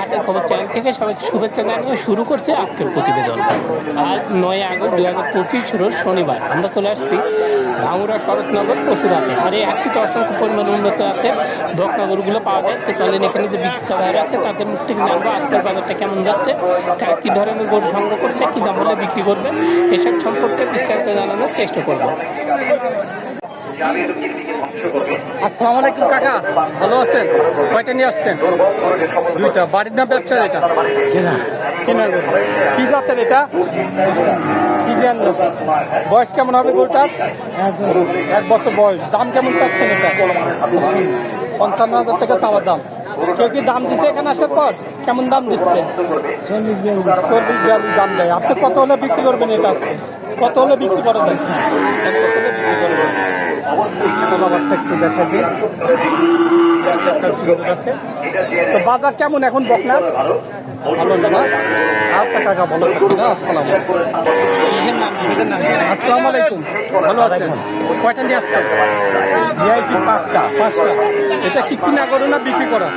হাটের খবর চ্যানেল থেকে সবাইকে শুভেচ্ছা জানিয়ে শুরু করছে আজকের প্রতিবেদন। আজ নয় আগস্ট দুই হাজার পঁচিশ রোজ শনিবার। আমরা চলে আসছি ভাঙুরা শরৎনগর পশুরহাটে আর এই হাটটিতে অসংখ্য পরিমাণ উন্নত হাতে বকনগরগুলো পাওয়া যায়। তো চলেন এখানে যে বিক্রেতা ভাইরা আছে, তাদের মুখ থেকে জানব আজকের বাজারটা কেমন যাচ্ছে তারা কী ধরনের গরু সংগ্রহ করছে, কী দাম হলে বিক্রি করবে, এসব সম্পর্কে বিস্তারিত জানানোর চেষ্টা করব। আসসালামু আলাইকুম কাকা। ভালো আছেন? কয়টা নিয়ে আসছেন? দুইটা। বাড়ির না ব্যবসার এটা? কেনা। কেনা কি জাতের এটা? কি জান বয়স কেমন হবে গরুটার? এক বছর। বয়স। দাম কেমন চাচ্ছেন এটা? পঞ্চান্ন হাজার টাকা চাওয়ার দাম। কেউ কি দাম দিছে এখানে আসার পর? কেমন দাম দিচ্ছে? চল্লিশ বিয়াল্লিশ। দাম দেয়। আপনি কত হলে বিক্রি করবেন এটা আজকে? কত হলে বিক্রি করে দেন পঞ্চাশ হলে বিক্রি করবেন বাবারটা একটু দেখা দিয়ে আছে তো বাজার কেমন এখন বকনার ভালো না আচ্ছা কাকা ভালো থাকবেন আসসালাম আসসালামু আলাইকুম। ভালো আছেন? কয়টা নিয়ে আসছেন? পাঁচটা। পাঁচটা। এটা কি কিনা করো না বিক্রি করা?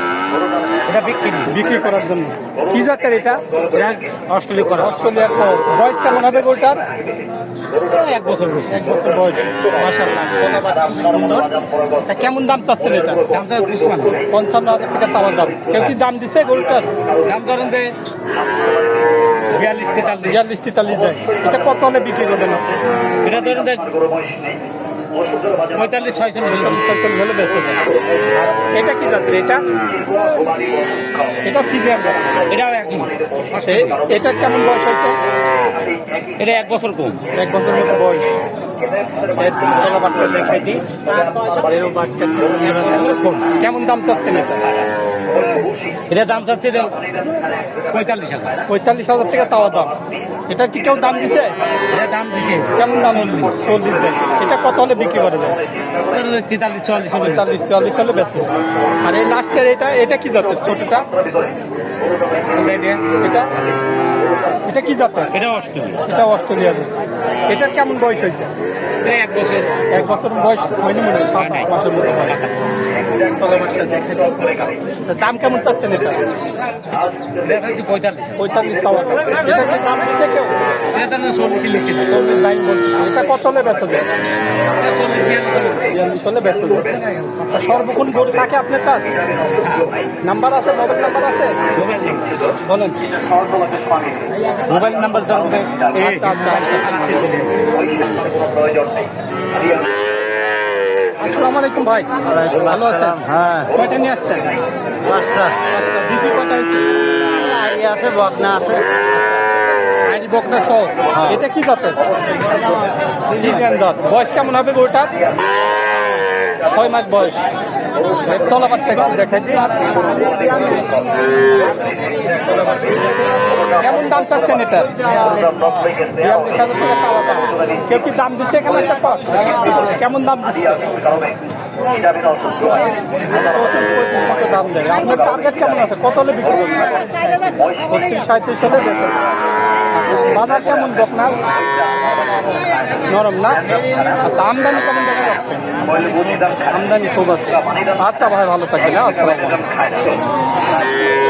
এটা বিক্রি। বিক্রি করার জন্য। কি জাতের এটা? অস্ট্রেলিয়া করা। অস্ট্রেলিয়ার। বয়স কেমন হবে গোটার এক বছর বয়স এক বছর বয়স। সুন্দর আচ্ছা কেমন দাম চাচ্ছেন এটা? দামটা বুঝলাম পঞ্চান্ন হাজার টাকা চাওয়ার দাম। কেউ কি দাম দিছে গরুটার? দাম ধরেন যে বিয়াল্লিশ তেতাল্লিশ বিয়াল্লিশ তেতাল্লিশ দেয়। এটা কত হলে বিক্রি করবেন আজকে? এটা ধরেন যে পঁয়তাল্লিশ ছয়চল্লিশ পঁয়তাল্লিশ ছয়চল্লিশ হলে বেঁচে যায়। আর এটা কি জাতের? এটা? এটা এটাও একই। এটা কেমন বয়স হয়েছে? এটা এক বছর কম। এক বছর মতো বয়স। কেমন দাম চাচ্ছেন এটা? এটা দাম চাচ্ছে পঁয়তাল্লিশ হাজার। পঁয়তাল্লিশ হাজার টাকা চাওয়া দাম। এটা কি কেউ দাম দিছে? এটা দাম দিছে। কেমন দাম হল চল্লিশ। দেয়। এটা কত হলে বিক্রি করে দেয়? তেতাল্লিশ চুয়াল্লিশ হলে পঁয়তাল্লিশ চুয়াল্লিশ হলে বেশি আর এই লাস্টের এটা এটা কি যাচ্ছে ছোটটা? এটা? এটা কি জাতের? এটা অস্ট্রেলিয়া এটা অস্ট্রেলিয়ার। এটার কেমন বয়স হয়েছে? এক বছর। এক বছর বয়স হয়নি মনে হয় সাত আট মাসের মতো। আচ্ছা, দাম কেমন চাচ্ছেন এটা? পঁয়তাল্লিশ। পঁয়তাল্লিশ এটা কি দাম দিচ্ছে কেউ? চল্লিশ চল্লিশ লাইন বলছে। এটা কত হলে বেচা যায়? এটা চল্লিশ বিয়াল্লিশ হলে বেচা যায়। আচ্ছা সর্বক্ষণ গরু থাকে আপনার কাছ? নাম্বার আছে মোবাইল নাম্বার আছে? বলেন। মোবাইল নাম্বার যে আচ্ছা আচ্ছা আচ্ছা আসসালামু আলাইকুম ভাই। ভালো আছেন? হ্যাঁ। কয়টা নিয়ে আসছেন? পাঁচটা। পাঁচটা। বিক্রি কয়টা হয়েছে? আছে বকনা আছে। আইডি বকনা সহ। এটা কি জাতের? জাত। বয়স কেমন হবে গরুটার? ছয় মাস বয়স। তলাবারটা একটু দেখাই কেমন দাম চাচ্ছেন এটার? কি দাম দিচ্ছে এখানে কেমন দাম দিচ্ছে আপনার টার্গেট কেমন আছে? কত হলে বিক্রি করবেন বত্রিশ সাঁত্রিশ হলে বেঁচে বাজার কেমন বকনার নরম না? আচ্ছা আমদানি কেমন দেখা যাচ্ছে? আমদানি খুব আছে। আচ্ছা ভাই ভালো থাকবেন হ্যাঁ আসসালাম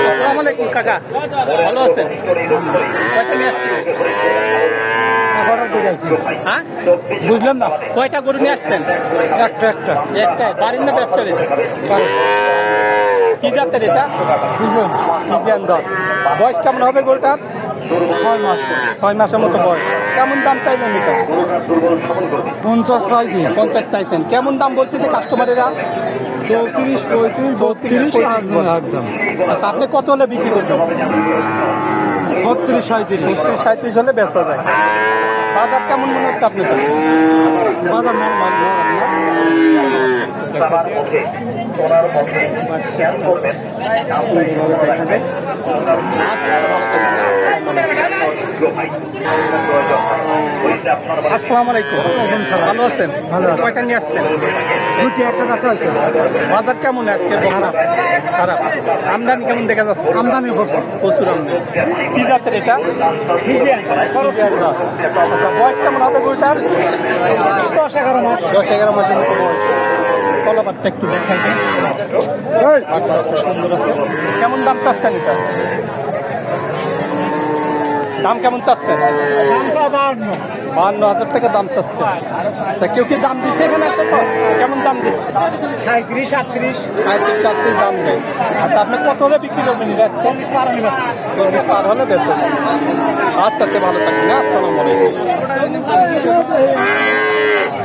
আসসালামু আলাইকুম কাকা। ভালো আছেন? কয়টা নিয়ে আসছি হ্যাঁ? বুঝলাম না? কয়টা গরু নিয়ে আসছেন? একটা একটা। একটা? বাড়ির না ব্যবসায়ী কি জাতের এটা? বুঝুন মিজিয়ান দশ বয়স কেমন হবে গরুটার? ছয় মাস ছয় মাসের মতো বয়স। কেমন দাম চাইলেন এটা? পঞ্চাশ চাইছি পঞ্চাশ চাইছেন। কেমন দাম বলতেছে কাস্টমারেরা চৌত্রিশ পঁয়ত্রিশ বত্রিশ একদম। আচ্ছা আপনি কত হলে বিক্রি করবেন ছত্রিশ সাঁত্রিশ ছত্রিশ সাঁত্রিশ হলে বেচা যায়। বাজার কেমন মনে হচ্ছে আপনার বাজার নর্মাল আচ্ছা ভালো থাকবেন। আসসালামু আলাইকুম। ভালো আছেন? ভালো কয়টা নিয়ে আসছেন? দুটি একটা কাছে আছে। বাজার কেমন আজকে? খারাপ। খারাপ। আমদানি কেমন দেখা যাচ্ছে? আমদানি প্রচুর আমদানি। কি জাতের এটা? আচ্ছা বয়স কেমন হবে গরুটার? দশ এগারো মাস। দশ এগারো মাসের মতো বয়স। তলাবারটা একটু দেখাই। সুন্দর আছে কেমন দাম চাচ্ছেন এটা? দাম কেমন চাচ্ছেন? বাহান্ন হাজার টাকা দাম চাচ্ছে। আচ্ছা কেউ কি দাম দিচ্ছে এখানে আসে তো কেমন দাম দিচ্ছে? সাঁত্রিশ আটত্রিশ সাঁত্রিশ সাতত্রিশ দাম দেয় আচ্ছা আপনি কত হলে বিক্রি করবেন চল্লিশ পার হলে চল্লিশ পার হলে বেশি আচ্ছা ভালো থাকবেন হ্যাঁ? আসসালামু আলাইকুম।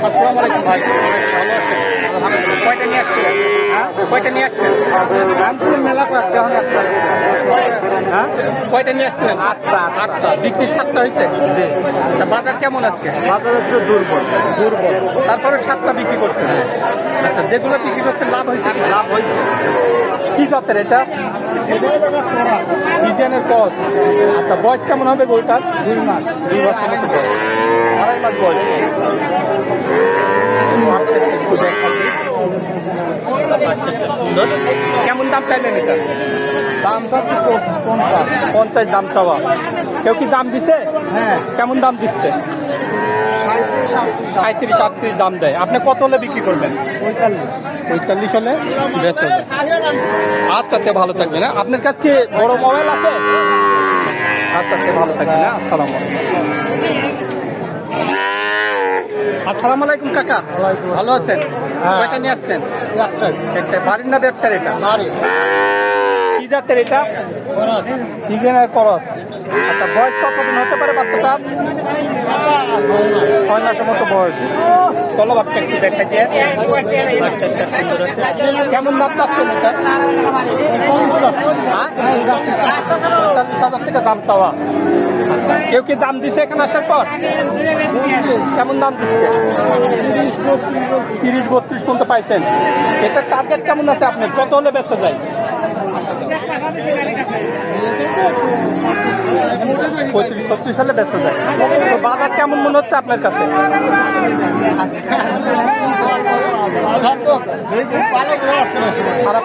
আসসালামু আলাইকুম ভাই। ভালো আছেন? আলহামদুলিল্লাহ। কয়টা নিয়ে আসছেন? হ্যাঁ? কয়টা নিয়ে আসছেন? মেলা হ্যাঁ কয়টা নিয়ে আসছিলেন আটটা। আটটা। বিক্রি সাতটা হয়েছে? আচ্ছা বাজার কেমন আজকে? বাজারে ছিল দুর্বল। দুর্বল। তারপরে সাতটা বিক্রি করছেন? আচ্ছা যেগুলো বিক্রি করছেন লাভ হয়েছে লাভ হয়েছে। কি জাতের এটা? ডিজাইনের কস? আচ্ছা বয়স কেমন হবে গরুটার? দুই মাস। দুই বছর বয়স। আড়াই মাস বয়স মাঠটা একটু দেখাই দিই। মাঠটা সুন্দর। কেমন দাম চাইলেন এটা? দাম চাচ্ছে পঞ্চাশ। পঞ্চাশ দাম চাওয়া। কেউ কি দাম দিছে? হ্যাঁ। কেমন দাম দিচ্ছে? সাঁত্রিশ আটত্রিশ দাম। দেয়। আপনি কত হলে বিক্রি করবেন? পঁয়তাল্লিশ। পঁয়তাল্লিশ হলে? বেশ আচ্ছা তে ভালো থাকবে না আপনার কাছে বড় মোবাইল আছে? আচ্ছা তে ভালো থাকবে না আসসালামু আলাইকুম। আসসালামু আলাইকুম কাকা। ভালো আছেন? হ্যাঁ। কয়টা নিয়ে আসছেন? একটা বাড়ির না ব্যবসার এটা? বাড়ি। কি জাতের এটা? করস। আচ্ছা বয়স কতদিন হতে পারে বাচ্চাটা? ছয় মাসের মতো বয়স। তলবারটা একটু দেখা দিয়ে কেমন দাম চাচ্ছেন এটা? হ্যাঁ? পঁয়তাল্লিশ হাজার টাকা দাম চাওয়া। কেউ কি দাম দিছে এখানে আসার পর? কেমন দাম দিচ্ছে? তিরিশ বত্রিশ পর্যন্ত পাইছেন। এটা টার্গেট কেমন আছে আপনার? কত হলে বেঁচে যায়? পঁয়ত্রিশ ছত্রিশ সালে বেঁচে যায়। তো বাজার কেমন মনে হচ্ছে আপনার কাছে? খারাপ